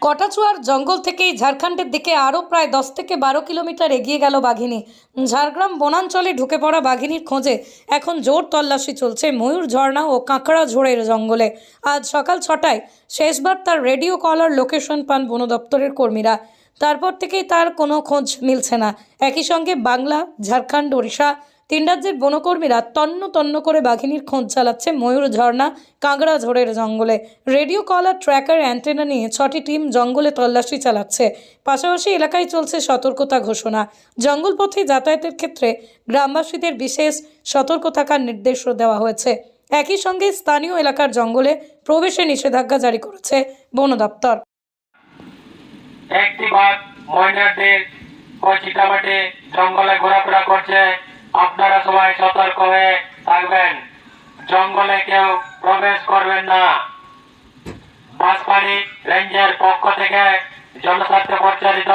কটাচুয়ার জঙ্গল থেকেই ঝাড়খণ্ডের দিকে আরও প্রায় দশ থেকে বারো কিলোমিটার এগিয়ে গেল বাঘিনী। ঝাড়গ্রাম বনাঞ্চলে ঢুকে পড়া বাঘিনীর খোঁজে এখন জোর তল্লাশি চলছে ময়ূর, ঝর্ণা ও কাঁকড়া ঝোড়ের জঙ্গলে। আজ সকাল ছটায় শেষবার তার রেডিও কলার লোকেশন পান বন দপ্তরের কর্মীরা। তারপর থেকেই তার কোনো খোঁজ মিলছে না। একই সঙ্গে বাংলা, ঝাড়খণ্ড, ওড়িশা তিন রাজ্যের বনকর্মীরা তন্ন তন্ন করে বাঘিনীর খোঁজ চালাচ্ছে ময়ূর ঝর্ণা, কাঁকড়া ঝোড়ের জঙ্গলে। রেডিও কলার, ট্র্যাকার, অ্যান্টেনা নিয়ে ছটি টিম জঙ্গলে তল্লাশি চালাচ্ছে। পাশাপাশি এলাকায় চলছে সতর্কতা ঘোষণা। জঙ্গল পথে যাতায়াতের ক্ষেত্রে গ্রামবাসীদের বিশেষ সতর্ক থাকার নির্দেশও দেওয়া হয়েছে। একই সঙ্গে স্থানীয় এলাকার জঙ্গলে প্রবেশে নিষেধাজ্ঞা জারি করেছে বন দপ্তর। একটি বাঘ ময়নারদের ও চিটামাটি জঙ্গলে ঘোরাফেরা করছে। আপনারা সবাই সতর্ক হয়ে থাকবেন। জঙ্গলে কেউ প্রবেশ করবেন না। বাঁশপাড়ি রেঞ্জের পক্ষ থেকে জনস্বার্থে পরিচালিত